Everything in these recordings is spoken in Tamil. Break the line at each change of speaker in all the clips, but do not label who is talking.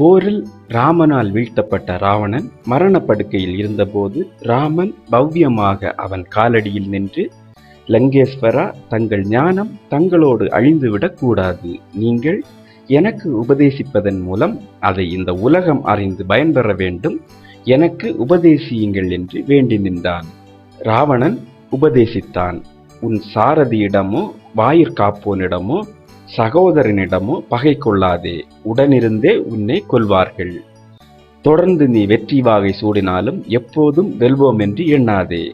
போரில் ராமனால் வீழ்த்தப்பட்ட ராவணன் மரணப்படுக்கையில் இருந்தபோது ராமன் பவ்யமாக அவன் காலடியில் நின்று லங்கேஸ்வரா தங்கள் ஞானம் தங்களோடு அழிந்துவிடக் கூடாது. நீங்கள் எனக்கு உபதேசிப்பதன் மூலம் அதை இந்த உலகம் அறிந்து பயன்பெற வேண்டும். எனக்கு உபதேசியுங்கள் என்று வேண்டி நின்றான். ராவணன் உபதேசித்தான். உன் சாரதியிடமோ வாயிற்காப்போனிடமோ சகோதரனிடமோ பகை கொள்ளாதே உடனிருந்தே உன்னை கொள்வார்கள் தொடர்ந்து நீ வெற்றி வாகை சூடினாலும் எப்போதும் வெல்வோம் என்று எண்ணாதே.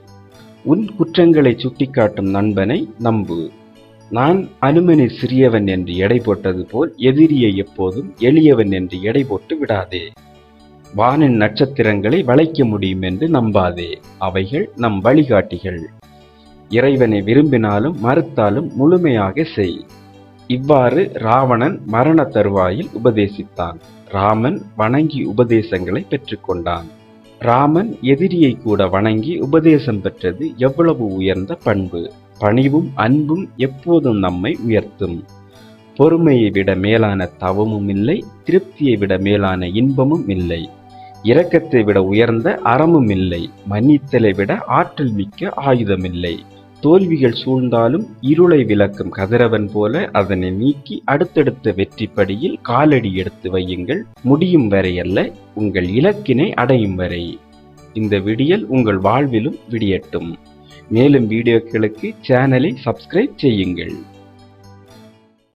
உன் குற்றங்களை சுட்டிக்காட்டும் நண்பனை நம்பு. நான் அனுமனை சிறியவன் என்று எடை போட்டது போல் எதிரியை எப்போதும் எளியவன் என்று எடை போட்டு விடாதே. வானின் நட்சத்திரங்களை வளைக்க முடியும் என்று நம்பாதே. அவைகள் நம் வழிகாட்டிகள். இறைவனை விரும்பினாலும் மறுத்தாலும் முழுமையாக செய். இவ்வாறு ராவணன் மரண தருவாயில் உபதேசித்தான். ராமன் வணங்கி உபதேசங்களை பெற்றுக்கொண்டான். ராமன் எதிரியை கூட வணங்கி உபதேசம் பெற்றது எவ்வளவு உயர்ந்த பண்பு. பணிவும் அன்பும் எப்போதும் நம்மை உயர்த்தும். பொறுமையை விட மேலான தவமும் இல்லை திருப்தியை விட மேலான இன்பமும் இல்லை. இரக்கத்தை விட உயர்ந்த அறமும் இல்லை மன்னித்தலை விட ஆற்றல் மிக்க ஆயுதமில்லை தோல்விகள் சூழ்ந்தாலும் இருளை விளக்கும் கதிரவன் போல அதனை நீக்கி அடுத்தடுத்த வெற்றிப்படியில் காலடி எடுத்து வையுங்கள். முடியும் வரையல்ல உங்கள் இலக்கினை அடையும் வரை. இந்த விடியல் உங்கள் வாழ்விலும் விடியட்டும். மேலும் வீடியோக்களுக்கு சேனலை சப்ஸ்கிரைப் செய்யுங்கள்.